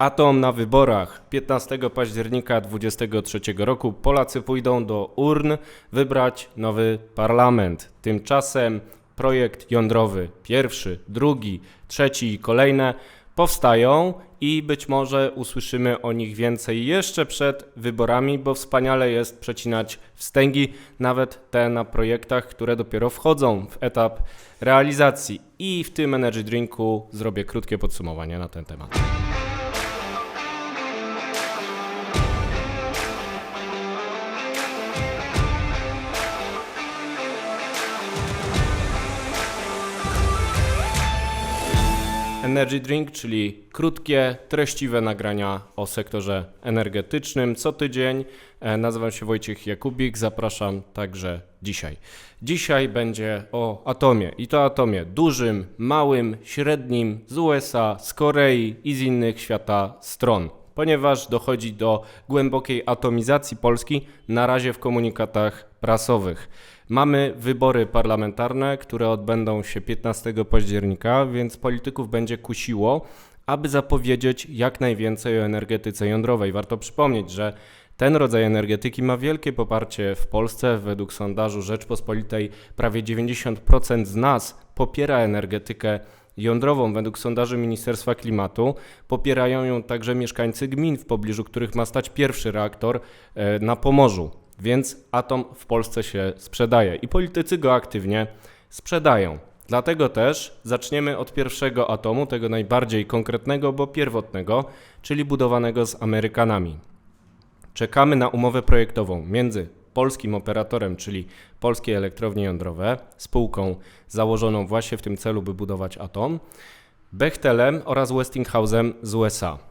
Atom na wyborach. 15 października 2023 roku Polacy pójdą do urn wybrać nowy parlament. Tymczasem projekt jądrowy pierwszy, drugi, trzeci i kolejne powstają i być może usłyszymy o nich więcej jeszcze przed wyborami, bo wspaniale jest przecinać wstęgi, nawet te na projektach, które dopiero wchodzą w etap realizacji. I w tym Energy Drinku zrobię krótkie podsumowanie na ten temat. Energy Drink, czyli krótkie, treściwe nagrania o sektorze energetycznym co tydzień. E, Nazywam się Wojciech Jakubik, zapraszam także dzisiaj. Dzisiaj będzie o atomie i to atomie dużym, małym, średnim z USA, z Korei i z innych świata stron. Ponieważ dochodzi do głębokiej atomizacji Polski, na razie w komunikatach prasowych. Mamy wybory parlamentarne, które odbędą się 15 października, więc polityków będzie kusiło, aby zapowiedzieć jak najwięcej o energetyce jądrowej. Warto przypomnieć, że ten rodzaj energetyki ma wielkie poparcie w Polsce. Według sondażu Rzeczpospolitej prawie 90% z nas popiera energetykę jądrową. Według sondaży Ministerstwa Klimatu popierają ją także mieszkańcy gmin, w pobliżu których ma stać pierwszy reaktor e, na Pomorzu. Więc atom w Polsce się sprzedaje i politycy go aktywnie sprzedają. Dlatego też zaczniemy od pierwszego atomu, tego najbardziej konkretnego, bo pierwotnego, czyli budowanego z Amerykanami. Czekamy na umowę projektową między polskim operatorem, czyli Polskie Elektrownie Jądrowe, spółką założoną właśnie w tym celu, by budować atom, Bechtelem oraz Westinghouse'em z USA.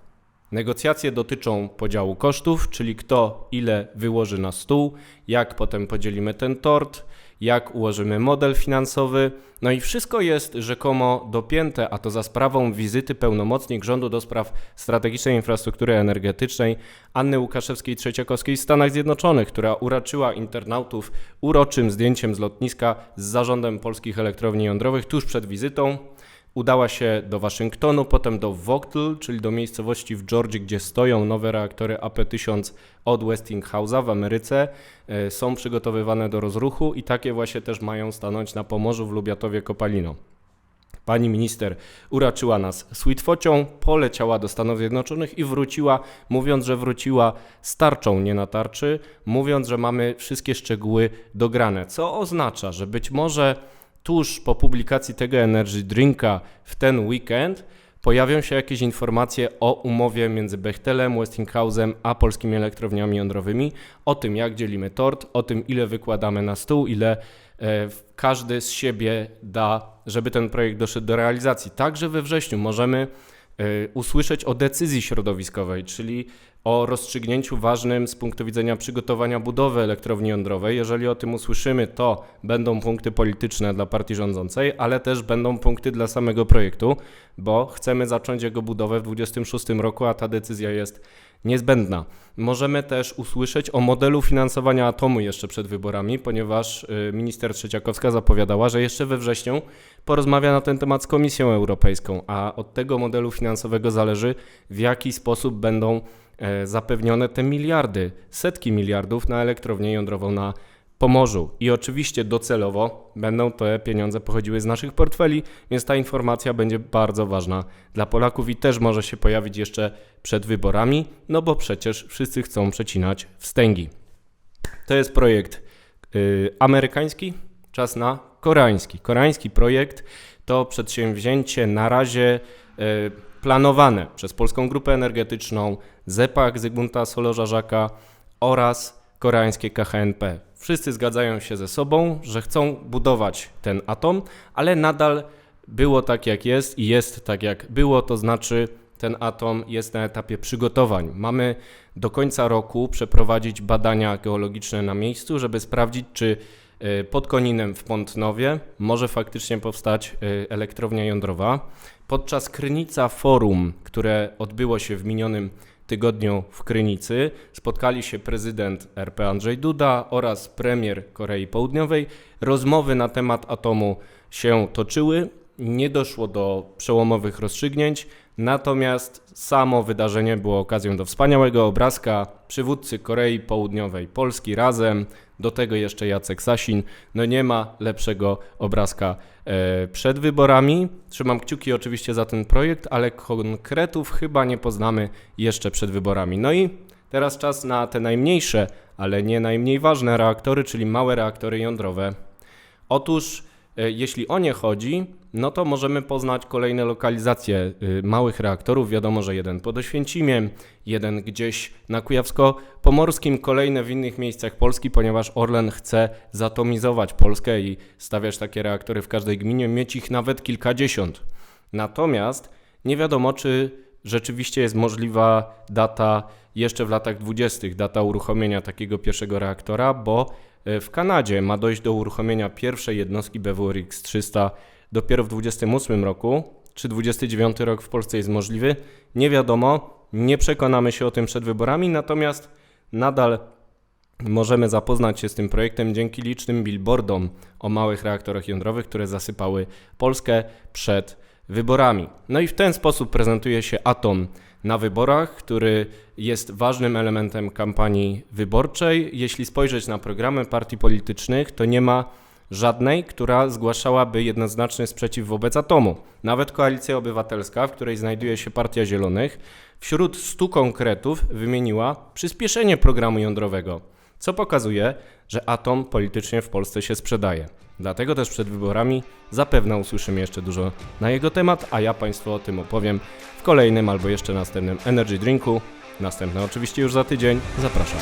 Negocjacje dotyczą podziału kosztów, czyli kto ile wyłoży na stół, jak potem podzielimy ten tort, jak ułożymy model finansowy. No i wszystko jest rzekomo dopięte, a to za sprawą wizyty pełnomocnik rządu do spraw strategicznej infrastruktury energetycznej Anny Łukaszewskiej-Trzeciakowskiej w Stanach Zjednoczonych, która uraczyła internautów uroczym zdjęciem z lotniska z zarządem polskich elektrowni jądrowych tuż przed wizytą. Udała się do Waszyngtonu, potem do Vogtle, czyli do miejscowości w Georgii, gdzie stoją nowe reaktory AP1000 od Westinghouse'a w Ameryce. E, Są przygotowywane do rozruchu i takie właśnie też mają stanąć na Pomorzu w Lubiatowie Kopalino. Pani minister uraczyła nas sweetfocią, poleciała do Stanów Zjednoczonych i wróciła, mówiąc, że wróciła z tarczą, nie na tarczy, mówiąc, że mamy wszystkie szczegóły dograne, co oznacza, że być może tuż po publikacji tego Energy Drinka w ten weekend pojawią się jakieś informacje o umowie między Bechtelem, Westinghouse'em a polskimi elektrowniami jądrowymi, o tym jak dzielimy tort, o tym ile wykładamy na stół, ile e, każdy z siebie da, żeby ten projekt doszedł do realizacji. Także we wrześniu możemy e, usłyszeć o decyzji środowiskowej, czyli o rozstrzygnięciu ważnym z punktu widzenia przygotowania budowy elektrowni jądrowej. Jeżeli o tym usłyszymy, to będą punkty polityczne dla partii rządzącej, ale też będą punkty dla samego projektu, bo chcemy zacząć jego budowę w 2026 roku, a ta decyzja jest niezbędna. Możemy też usłyszeć o modelu finansowania atomu jeszcze przed wyborami, ponieważ y, minister Trzeciakowska zapowiadała, że jeszcze we wrześniu porozmawia na ten temat z Komisją Europejską, a od tego modelu finansowego zależy, w jaki sposób będą zapewnione te miliardy, setki miliardów na elektrownię jądrową na Pomorzu. I oczywiście docelowo będą te pieniądze pochodziły z naszych portfeli, więc ta informacja będzie bardzo ważna dla Polaków i też może się pojawić jeszcze przed wyborami, no bo przecież wszyscy chcą przecinać wstęgi. To jest projekt y, amerykański, czas na koreański. Koreański projekt to przedsięwzięcie na razie y, planowane przez Polską Grupę Energetyczną, ZEPAK Zygmunta Solorza-Żaka oraz koreańskie KHNP. Wszyscy zgadzają się ze sobą, że chcą budować ten atom, ale nadal było tak jak jest i jest tak jak było, to znaczy ten atom jest na etapie przygotowań. Mamy do końca roku przeprowadzić badania geologiczne na miejscu, żeby sprawdzić, czy pod Koninem w Pątnowie może faktycznie powstać y, elektrownia jądrowa. Podczas Krynica Forum, które odbyło się w minionym tygodniu w Krynicy, spotkali się prezydent RP Andrzej Duda oraz premier Korei Południowej. Rozmowy na temat atomu się toczyły. Nie doszło do przełomowych rozstrzygnięć. Natomiast samo wydarzenie było okazją do wspaniałego obrazka przywódcy Korei Południowej, Polski razem, do tego jeszcze Jacek Sasin. No nie ma lepszego obrazka e, przed wyborami. Trzymam kciuki oczywiście za ten projekt, ale konkretów chyba nie poznamy jeszcze przed wyborami. No i teraz czas na te najmniejsze, ale nie najmniej ważne reaktory, czyli małe reaktory jądrowe. Otóż, jeśli o nie chodzi, no to możemy poznać kolejne lokalizacje y, małych reaktorów. Wiadomo, że jeden pod Oświęcimiem, jeden gdzieś na Kujawsko-Pomorskim, kolejne w innych miejscach Polski, ponieważ Orlen chce zatomizować Polskę i stawiać takie reaktory w każdej gminie, mieć ich nawet kilkadziesiąt. Natomiast nie wiadomo, czy rzeczywiście jest możliwa data jeszcze w latach 20., data uruchomienia takiego pierwszego reaktora, bo e, w Kanadzie ma dojść do uruchomienia pierwszej jednostki BWRX 300 dopiero w 28 roku. Czy 29 rok w Polsce jest możliwy? Nie wiadomo. Nie przekonamy się o tym przed wyborami, natomiast nadal możemy zapoznać się z tym projektem dzięki licznym billboardom o małych reaktorach jądrowych, które zasypały Polskę przed wyborami. No i w ten sposób prezentuje się Atom na wyborach, który jest ważnym elementem kampanii wyborczej. Jeśli spojrzeć na programy partii politycznych, to nie ma żadnej, która zgłaszałaby jednoznaczny sprzeciw wobec atomu. Nawet Koalicja Obywatelska, w której znajduje się Partia Zielonych, wśród 100 konkretów wymieniła przyspieszenie programu jądrowego, co pokazuje, że atom politycznie w Polsce się sprzedaje. Dlatego też przed wyborami zapewne usłyszymy jeszcze dużo na jego temat, a ja Państwu o tym opowiem w kolejnym albo jeszcze następnym Energy Drinku. Następne oczywiście już za tydzień. Zapraszam.